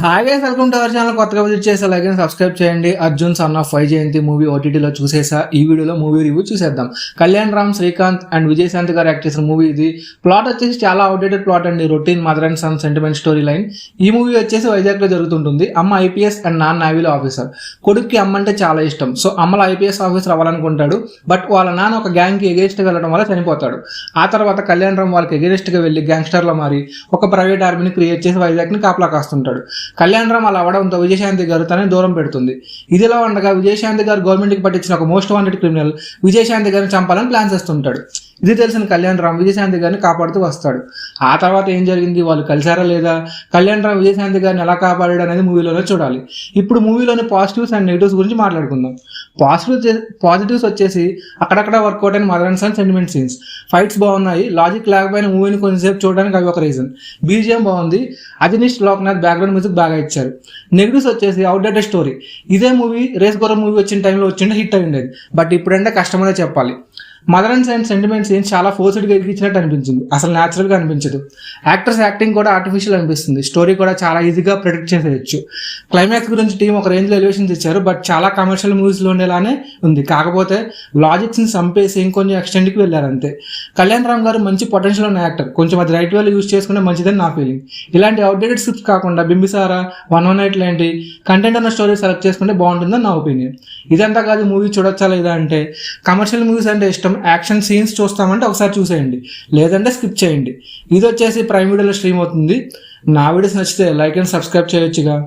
Hi welcome to our channel కొత్తగా visit చేసే like subscribe చేయండి. Arjun son of Vyjayanthi movie ఓటీటీలో చూసేసా. ఈ వీడియోలో మూవీ రివ్యూ చూసేద్దాం. కళ్యాణ్ రామ్ శ్రీకాంత్ అండ్ విజయశాంతి గారు యాక్ట్ చేసిన మూవీ ఇది. ప్లాట్ వచ్చేసి చాలా అవుటేటెడ్ ప్లాట్ అండి. Routine mother and son sentiment story line ఈ మూవీ వచ్చేసి వైజాగ్లో జరుగుతుంటుంది. అమ్మ ఐపీఎస్ అండ్ నాన్న నావీలో ఆఫీసర్ కొడుక్కి అమ్మ అంటే చాలా ఇష్టం. సో అమ్మలో ఐపీఎస్ ఆఫీసర్ అవ్వాలనుకుంటాడు. బట్ వాళ్ళ నాన్న ఒక గ్యాంగ్కి ఎగేనిస్ట్గా వెళ్ళడం వల్ల చనిపోతాడు. ఆ తర్వాత కళ్యాణ్ రామ్ వాళ్ళకి ఎగేనిస్ట్గా వెళ్ళి గ్యాంగ్స్టర్లో మారి ఒక ప్రైవేట్ ఆర్మీని క్రియేట్ చేసి వైజాగ్ని కాపలా కాస్తుంటాడు. కళ్యాణరామ్ అలా అవడంతో విజయశాంతి గారు తనని దూరం పెడుతుంది. ఇదిలా ఉండగా విజయశాంతి గారు గవర్నమెంట్కి పట్టించిన ఒక మోస్ట్ వాంటెడ్ క్రిమినల్ విజయశాంతి గారిని చంపాలని ప్లాన్ చేస్తుంటాడు. ఇది తెలిసిన కళ్యాణ్ రామ్ విజయశాంతి గారిని కాపాడుతూ వస్తాడు. ఆ తర్వాత ఏం జరిగింది? వాళ్ళు కలిసారా లేదా? కళ్యాణ్ రామ్ విజయశాంతి గారిని ఎలా కాపాడాడు అనేది మూవీలోనే చూడాలి. ఇప్పుడు మూవీలోని పాజిటివ్స్ అండ్ నెగిటివ్స్ గురించి మాట్లాడుకుందాం. పాజిటివ్ పాజిటివ్స్ వచ్చేసి అక్కడక్కడ వర్కౌట్ అయిన mother and son sentiment scenes. Fights బాగున్నాయి. లాజిక్ లేకపోయిన మూవీని కొంచెంసేపు చూడడానికి అవి ఒక రీజన్. బీజిఎం బాగుంది. అజనీష్ లోక్నాథ్ బ్యాక్గ్రౌండ్ మ్యూజిక్ బాగా ఇచ్చారు. నెగిటివ్స్ వచ్చేసి అవుట్డేటెడ్ స్టోరీ. ఇదే మూవీ రేస్ గొర్ర మూవీ వచ్చిన టైంలో వచ్చింటే హిట్ అయి ఉండేది బట్ ఇప్పుడంటే కష్టమనే చెప్పాలి. మదర్ అండ్ సైన్స్ సెంటిమెంట్స్ ఏం చాలా ఫోర్స్డ్గా ఎదిగించినట్టు అనిపించింది. అసలు న్యాచురల్గా అనిపించదు. యాక్టర్స్ యాక్టింగ్ కూడా ఆర్టిఫిషియల్ అనిపిస్తుంది. స్టోరీ కూడా చాలా ఈజీగా ప్రిడిక్ట్ చేసేయచ్చు. క్లైమాక్స్ గురించి టీం ఒక రేంజ్లో ఎలివేషన్స్ ఇచ్చారు బట్ చాలా కమర్షియల్ మూవీస్లో ఉండేలానే ఉంది. కాకపోతే లాజిక్స్ని చంపేసి ఇంకొంచెం ఎక్స్టెండ్కి వెళ్ళారు అంతే. కళ్యాణ్ రామ్ గారు మంచి పొటెన్షియల్ ఉన్న యాక్టర్ కొంచెం అది రైట్ వేలో యూజ్ చేసుకుంటే మంచిదని నా ఫీలింగ్ ఇలాంటి అవుట్డేటెడ్ స్క్రిప్ట్స్ కాకుండా బింబిసారా వన్ వన్ నైట్ లాంటి కంటెంట్ ఉన్న స్టోరీ సెలెక్ట్ చేసుకుంటే బాగుంటుందని నా ఒపీనియన్ ఇదంతా కాదు మూవీ చూడొచ్చా లేదా అంటే కమర్షియల్ మూవీస్ అంటే ఇష్టం. యాక్షన్ సీన్స్ చూస్తామంటే ఒకసారి చూసేయండి. లేదంటే స్కిప్ చేయండి. ఇది వచ్చేసి ప్రైమ్ వీడియోలో స్ట్రీమ్ అవుతుంది. నా వీడియోస్ నచ్చితే లైక్ అండ్ సబ్స్క్రైబ్ చేయొచ్చుగా.